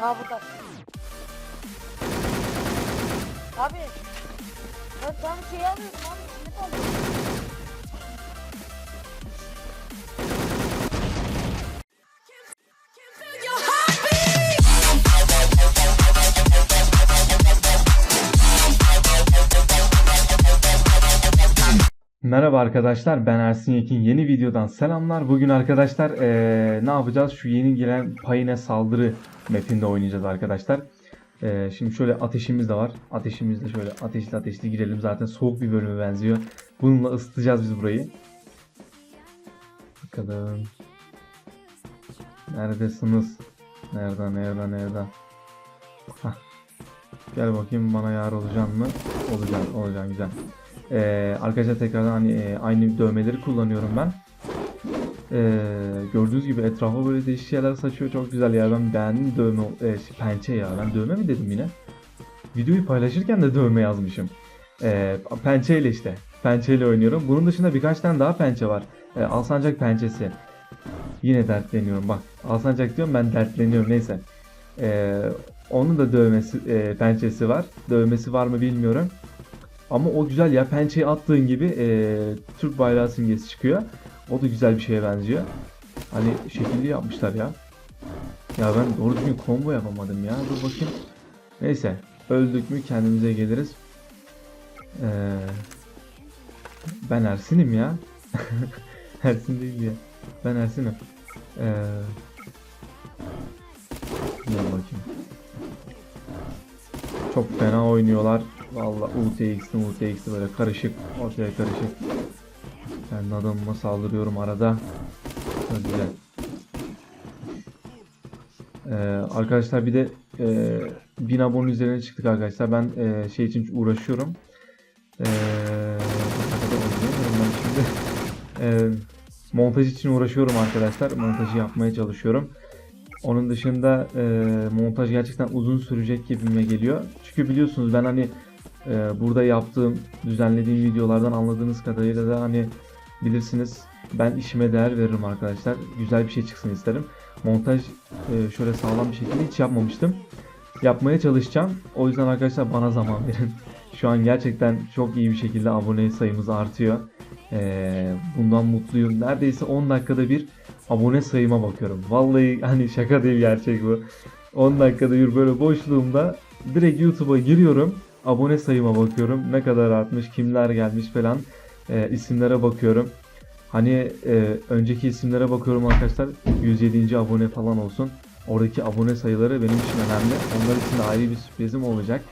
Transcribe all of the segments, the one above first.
Ha burada. Abi. Ben tam şey alıyorum abi. Ne kaldı? Merhaba arkadaşlar ben Ersin Yekin yeni videodan selamlar. Bugün arkadaşlar eee, ne yapacağız? Şu yeni gelen Payine Saldırı mapinde oynayacağız arkadaşlar. Eee, şimdi şöyle ateşimiz de var. Ateşimizde şöyle ateşli ateşli girelim. Zaten soğuk bir bölüme benziyor. Bununla ısıtacağız biz burayı. Bakalım. Neredesiniz? Nerede nerede nerede? Hah. Gel bakayım bana yar olacaksın mı? Olacaksın, olacaksın güzel. Ee, arkadaşlar tekrardan hani e, aynı dövmeleri kullanıyorum ben. Ee, gördüğünüz gibi etrafa böyle değişik şeyler saçıyor. Çok güzel ya. Ben beğendim dövme, e, pençe ya. Ben dövme mi dedim yine? Videoyu paylaşırken de dövme yazmışım. Ee, pençeyle işte. Pençeyle oynuyorum. Bunun dışında birkaç tane daha pençe var. Ee, Alsancak pençesi. Yine dertleniyorum bak. Alsancak diyorum ben dertleniyorum neyse. Ee, onun da dövmesi, e, pençesi var. Dövmesi var mı bilmiyorum. Ama o güzel ya pençeyi attığın gibi e, Türk bayrağı simgesi çıkıyor. O da güzel bir şeye benziyor. Hani şekilli yapmışlar ya. Ya ben doğru düzgün combo yapamadım ya. Dur bakayım. Neyse. Öldük mü kendimize geliriz. Ee, ben Ersin'im ya. Ersin değil ya. Ben Ersin'im. Ee, dur bakayım. Çok fena oynuyorlar. Vallahi UTX'li UTX'li böyle karışık. Ortaya karışık. Ben adamıma saldırıyorum arada. Çok güzel. Ee, arkadaşlar bir de e, 1000 abone üzerine çıktık arkadaşlar. Ben e, şey için uğraşıyorum. Ee, şimdi. Ee, montaj için uğraşıyorum arkadaşlar. Montajı yapmaya çalışıyorum. Onun dışında e, montaj gerçekten uzun sürecek gibime geliyor. Çünkü biliyorsunuz ben hani e, burada yaptığım, düzenlediğim videolardan anladığınız kadarıyla da hani bilirsiniz ben işime değer veririm arkadaşlar. Güzel bir şey çıksın isterim. Montaj e, şöyle sağlam bir şekilde hiç yapmamıştım. Yapmaya çalışacağım. O yüzden arkadaşlar bana zaman verin. Şu an gerçekten çok iyi bir şekilde abone sayımız artıyor. E, bundan mutluyum. Neredeyse 10 dakikada bir abone sayıma bakıyorum. Vallahi hani şaka değil gerçek bu. 10 dakikada bir böyle boşluğumda direkt YouTube'a giriyorum. Abone sayıma bakıyorum. Ne kadar artmış, kimler gelmiş falan. E, isimlere bakıyorum. Hani e, önceki isimlere bakıyorum arkadaşlar. 107. abone falan olsun. Oradaki abone sayıları benim için önemli. Onlar için de ayrı bir sürprizim olacak.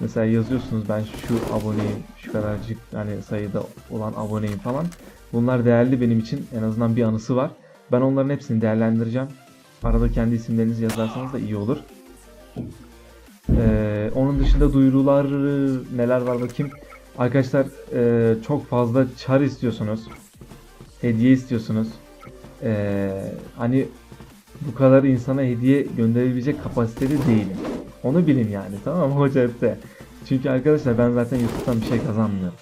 Mesela yazıyorsunuz ben şu aboneyim, şu kadarcık hani sayıda olan aboneyim falan. Bunlar değerli benim için. En azından bir anısı var. Ben onların hepsini değerlendireceğim. Arada kendi isimlerinizi yazarsanız da iyi olur. Ee, onun dışında duyurular neler var bakayım. Arkadaşlar e, çok fazla çar istiyorsunuz. Hediye istiyorsunuz. Ee, hani bu kadar insana hediye gönderebilecek kapasitede değilim. Onu bilin yani tamam mı hepte. Çünkü arkadaşlar ben zaten YouTube'dan bir şey kazanmıyorum.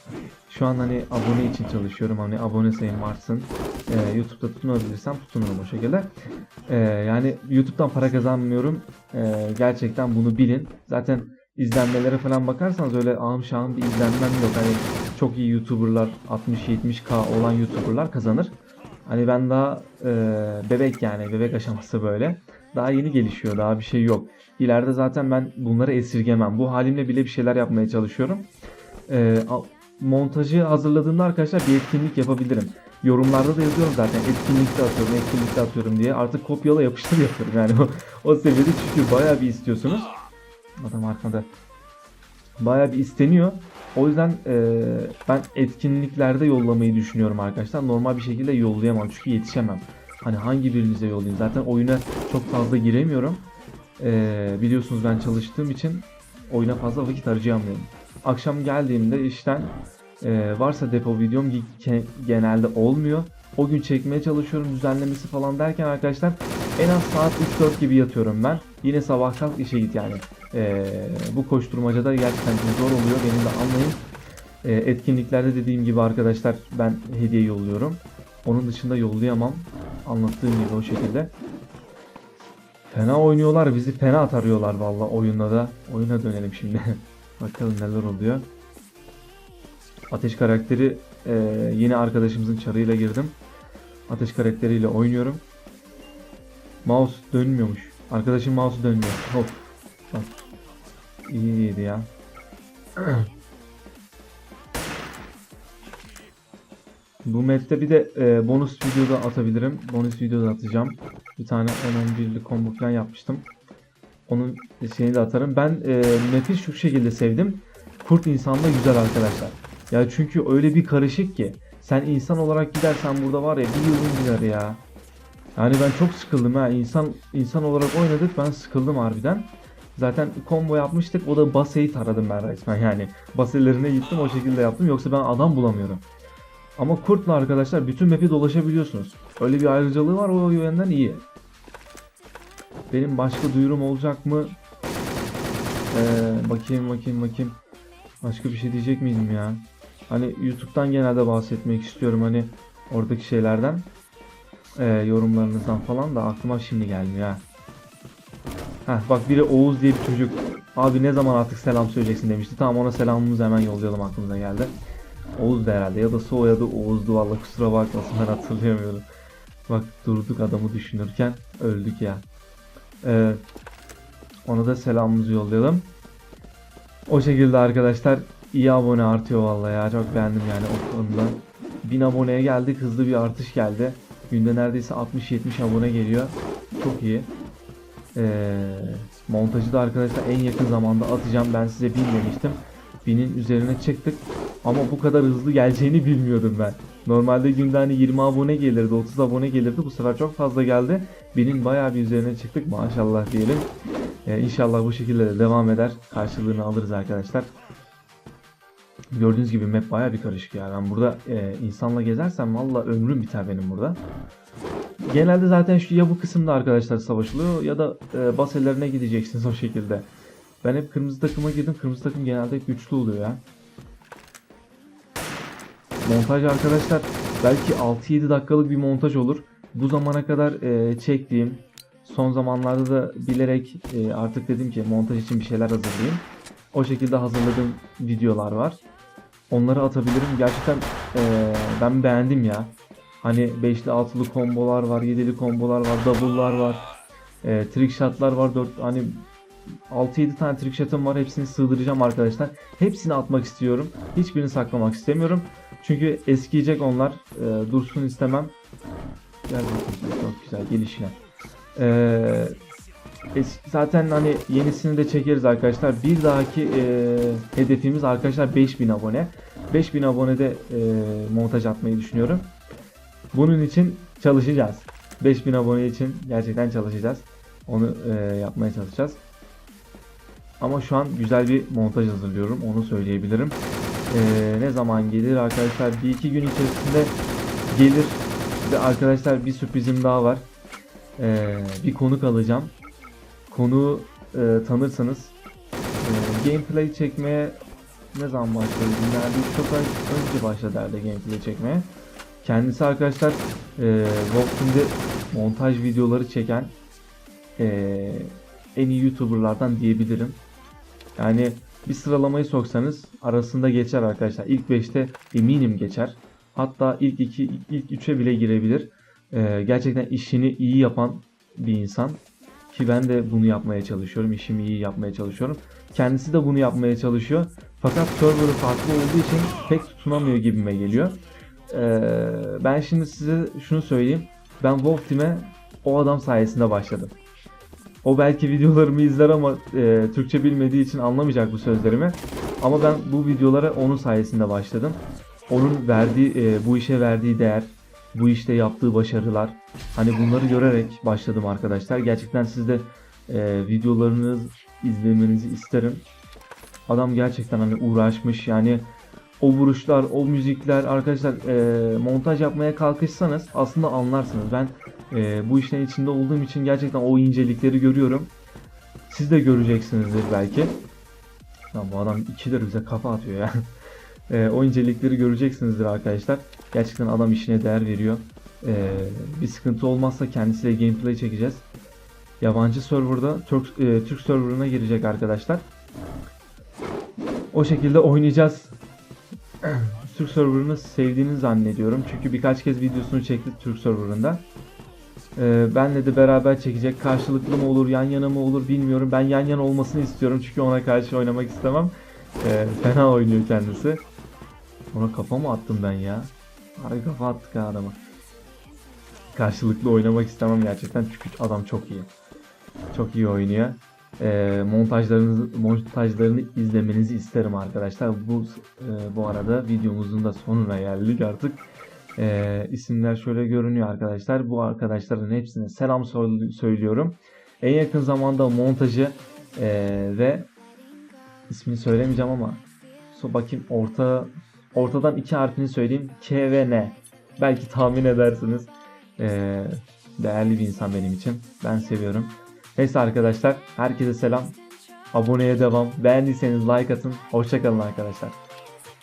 Şu an hani abone için çalışıyorum. Hani abone sayım artsın. Ee, YouTube'da tutunabilirsem tutunurum o şekilde. Ee, yani YouTube'dan para kazanmıyorum. Ee, gerçekten bunu bilin. Zaten izlenmelere falan bakarsanız öyle şahım bir izlenmem yok. Hani çok iyi YouTuber'lar 60-70k olan YouTuber'lar kazanır. Hani ben daha e, bebek yani bebek aşaması böyle. Daha yeni gelişiyor. Daha bir şey yok. İleride zaten ben bunları esirgemem. Bu halimle bile bir şeyler yapmaya çalışıyorum. A- montajı hazırladığımda arkadaşlar bir etkinlik yapabilirim. Yorumlarda da yazıyorum zaten etkinlikte atıyorum, etkinlikte atıyorum diye. Artık kopyala yapıştır yapıyorum yani o, o seviyede çünkü bayağı bir istiyorsunuz. Adam arkada. Bayağı bir isteniyor. O yüzden e, ben etkinliklerde yollamayı düşünüyorum arkadaşlar. Normal bir şekilde yollayamam çünkü yetişemem. Hani hangi birinize yollayayım? Zaten oyuna çok fazla giremiyorum. E, biliyorsunuz ben çalıştığım için oyuna fazla vakit harcayamıyorum. Akşam geldiğimde işten e, varsa depo videom ge- genelde olmuyor. O gün çekmeye çalışıyorum düzenlemesi falan derken arkadaşlar en az saat 3-4 gibi yatıyorum ben. Yine sabah kalk işe git yani. E, bu koşturmacada gerçekten zor oluyor benim de anlayın. E, etkinliklerde dediğim gibi arkadaşlar ben hediye yolluyorum. Onun dışında yollayamam. Anlattığım gibi o şekilde. Fena oynuyorlar. Bizi fena atarıyorlar valla oyunda da. Oyuna dönelim şimdi. Bakalım neler oluyor. Ateş karakteri e, yeni arkadaşımızın çarıyla girdim. Ateş karakteriyle oynuyorum. Mouse dönmüyormuş. Arkadaşım mouse dönmüyor. Hop. Bak. İyi iyiydi ya. Bu map'te bir de e, bonus video da atabilirim. Bonus video da atacağım. Bir tane 10-11'lik combo falan yapmıştım. Onun şeyini de atarım. Ben e, map'i şu şekilde sevdim. Kurt insan da güzel arkadaşlar. Ya çünkü öyle bir karışık ki. Sen insan olarak gidersen burada var ya bir yılın gider ya. Yani ben çok sıkıldım ha. İnsan insan olarak oynadık ben sıkıldım harbiden. Zaten combo yapmıştık. O da baseyi taradım ben resmen yani. Baselerine gittim o şekilde yaptım. Yoksa ben adam bulamıyorum. Ama kurtla arkadaşlar bütün map'i dolaşabiliyorsunuz. Öyle bir ayrıcalığı var o yönden iyi. Benim başka duyurum olacak mı? Ee, bakayım bakayım bakayım. Başka bir şey diyecek miydim ya? Hani YouTube'dan genelde bahsetmek istiyorum hani oradaki şeylerden. Ee, yorumlarınızdan falan da aklıma şimdi gelmiyor ha. Bak biri Oğuz diye bir çocuk. Abi ne zaman artık selam söyleyeceksin demişti. Tamam ona selamımızı hemen yollayalım aklımıza geldi. Oğuz da herhalde ya da soyadı Oğuz'du valla kusura bakmasın ben hatırlayamıyorum. Bak durduk adamı düşünürken öldük ya. Ee, ona da selamımızı yollayalım. O şekilde arkadaşlar iyi abone artıyor vallahi ya çok beğendim yani o konuda. 1000 aboneye geldik hızlı bir artış geldi. Günde neredeyse 60-70 abone geliyor. Çok iyi. Ee, montajı da arkadaşlar en yakın zamanda atacağım. Ben size 1000 demiştim. 1000'in üzerine çıktık. Ama bu kadar hızlı geleceğini bilmiyordum ben. Normalde günde hani 20 abone gelirdi, 30 abone gelirdi. Bu sefer çok fazla geldi. 1000'in bayağı bir üzerine çıktık. Maşallah diyelim. Ee, inşallah bu şekilde de devam eder. Karşılığını alırız arkadaşlar. Gördüğünüz gibi map bayağı bir karışık ya. Ben burada e, insanla gezersem valla ömrüm biter benim burada. Genelde zaten şu ya bu kısımda arkadaşlar savaşılıyor ya da e, baselerine gideceksiniz o şekilde. Ben hep kırmızı takıma girdim. Kırmızı takım genelde güçlü oluyor ya. Montaj arkadaşlar belki 6-7 dakikalık bir montaj olur. Bu zamana kadar e, çektiğim son zamanlarda da bilerek e, artık dedim ki montaj için bir şeyler hazırlayayım. O şekilde hazırladığım videolar var. Onları atabilirim. Gerçekten e, ben beğendim ya. Hani 5'li 6'lı kombolar var, 7'li kombolar var, double'lar var. E, trick shot'lar var. 4 hani 6-7 tane trick shot'ım var. Hepsini sığdıracağım arkadaşlar. Hepsini atmak istiyorum. Hiçbirini saklamak istemiyorum. Çünkü eskiyecek onlar. E, dursun istemem. Gel. Çok güzel gelişine. Eee Es- zaten hani yenisini de çekeriz arkadaşlar. Bir dahaki e, hedefimiz arkadaşlar 5000 abone. 5000 abonede e, montaj atmayı düşünüyorum. Bunun için çalışacağız. 5000 abone için gerçekten çalışacağız. Onu e, yapmaya çalışacağız. Ama şu an güzel bir montaj hazırlıyorum. Onu söyleyebilirim. E, ne zaman gelir arkadaşlar? Bir iki gün içerisinde gelir. Ve arkadaşlar bir sürprizim daha var. E, bir konuk alacağım konu e, tanırsanız e, gameplay çekmeye ne zaman başladı? Neredeyse çok önce başladı herhalde gameplay çekmeye. Kendisi arkadaşlar e, Wolfen'de montaj videoları çeken e, en iyi YouTuber'lardan diyebilirim. Yani bir sıralamayı soksanız arasında geçer arkadaşlar. İlk 5'te eminim geçer. Hatta ilk 2, ilk 3'e bile girebilir. E, gerçekten işini iyi yapan bir insan. Ki ben de bunu yapmaya çalışıyorum. İşimi iyi yapmaya çalışıyorum. Kendisi de bunu yapmaya çalışıyor. Fakat server'ı farklı olduğu için pek tutunamıyor gibime geliyor. Ee, ben şimdi size şunu söyleyeyim. Ben Wolf Team'e o adam sayesinde başladım. O belki videolarımı izler ama e, Türkçe bilmediği için anlamayacak bu sözlerimi. Ama ben bu videolara onun sayesinde başladım. Onun verdiği, e, bu işe verdiği değer, bu işte yaptığı başarılar. Hani bunları görerek başladım arkadaşlar. Gerçekten siz de e, videolarınız izlemenizi isterim. Adam gerçekten hani uğraşmış yani o vuruşlar, o müzikler arkadaşlar e, montaj yapmaya kalkışsanız aslında anlarsınız. Ben e, bu işlerin içinde olduğum için gerçekten o incelikleri görüyorum. Siz de göreceksinizdir belki. Ya bu adam ikidir bize kafa atıyor ya. E, o incelikleri göreceksinizdir arkadaşlar. Gerçekten adam işine değer veriyor. E, bir sıkıntı olmazsa kendisiyle gameplay çekeceğiz. Yabancı serverda Türk, e, Türk serverına girecek arkadaşlar. O şekilde oynayacağız. Türk serverını sevdiğini zannediyorum. Çünkü birkaç kez videosunu çekti Türk serverında. Ee, benle de beraber çekecek. Karşılıklı mı olur, yan yana mı olur bilmiyorum. Ben yan yana olmasını istiyorum çünkü ona karşı oynamak istemem. Ee, fena oynuyor kendisi. Ona kafa mı attım ben ya? Harbi kafa attık ha adama. Karşılıklı oynamak istemem gerçekten çünkü adam çok iyi. Çok iyi oynuyor. Ee, montajlarınızı montajlarını izlemenizi isterim arkadaşlar. Bu e, bu arada videomuzun da sonuna geldik artık. Ee, isimler şöyle görünüyor arkadaşlar. Bu arkadaşların hepsine selam söylüyorum. En yakın zamanda montajı e, ve ismini söylemeyeceğim ama so bakayım orta ortadan iki harfini söyleyeyim. K ve N. Belki tahmin edersiniz. Ee, değerli bir insan benim için. Ben seviyorum. Neyse arkadaşlar herkese selam. Aboneye devam. Beğendiyseniz like atın. Hoşçakalın arkadaşlar.